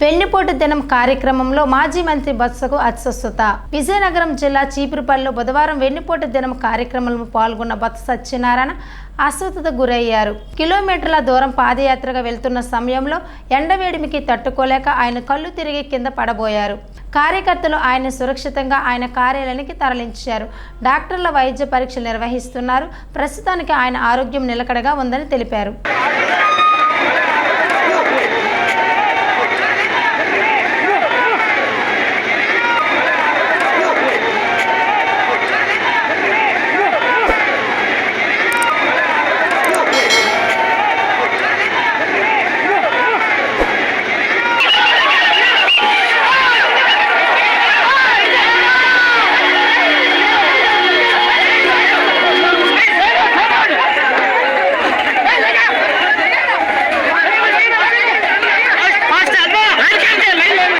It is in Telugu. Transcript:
వెన్నుపోటు దినం కార్యక్రమంలో మాజీ మంత్రి బొత్సకు అస్వస్థత విజయనగరం జిల్లా చీపురుపల్లిలో బుధవారం వెన్నుపోటు దినం కార్యక్రమంలో పాల్గొన్న బొత్స సత్యనారాయణ అస్వస్థత గురయ్యారు. కిలోమీటర్ల దూరం పాదయాత్రగా వెళ్తున్న సమయంలో ఎండవేడిమికి తట్టుకోలేక ఆయన కళ్ళు తిరిగి కింద పడబోయారు. కార్యకర్తలు ఆయన సురక్షితంగా ఆయన కార్యాలయానికి తరలించారు. డాక్టర్ల వైద్య పరీక్షలు నిర్వహిస్తున్నారు. ప్రస్తుతానికి ఆయన ఆరోగ్యం నిలకడగా ఉందని తెలిపారు.